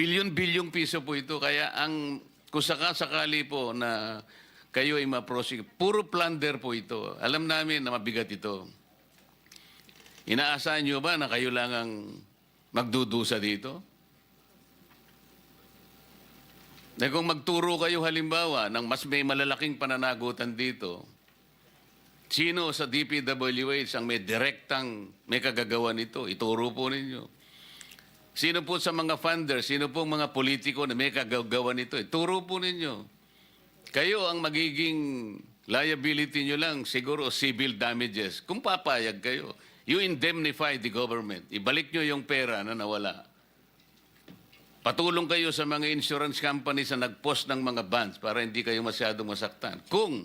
Bilyon-bilyong piso po ito. Kaya ang kung sakasakali po na kayo ay ma-prosecute, puro plunder po ito. Alam namin na mabigat ito. Inaasahan nyo ba na kayo lang ang magdudusa dito? Na kung magturo kayo halimbawa ng mas may malalaking pananagutan dito, sino sa DPWH ang may direktang may kagagawa nito? Ituro po ninyo. Sino po sa mga funders, sino po mga politiko na may kagagawa nito? Ituro po ninyo. Kayo ang magiging liability nyo lang, siguro civil damages. Kung papayag kayo, you indemnify the government. Ibalik nyo yung pera na nawala. Patulong kayo sa mga insurance companies na nag-post ng mga bonds para hindi kayo masyadong masaktan. Kung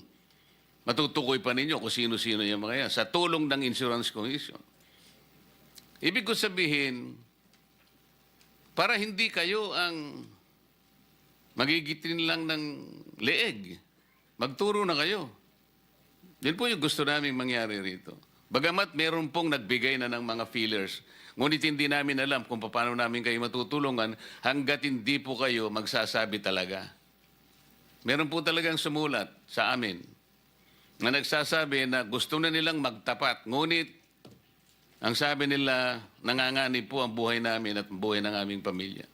matutukoy pa ninyo kung sino-sino yung mga yan, sa tulong ng insurance commission. Ibig ko sabihin, para hindi kayo ang magigitin lang ng leeg, magturo na kayo. Yan po yung gusto namin mangyari rito. Bagamat meron pong nagbigay na ng mga feelers, ngunit hindi namin alam kung paano namin kayo matutulungan hanggat hindi po kayo magsasabi talaga. Meron po talagang sumulat sa amin na nagsasabi na gusto na nilang magtapat, ngunit ang sabi nila, nanganganib po ang buhay namin at buhay ng aming pamilya.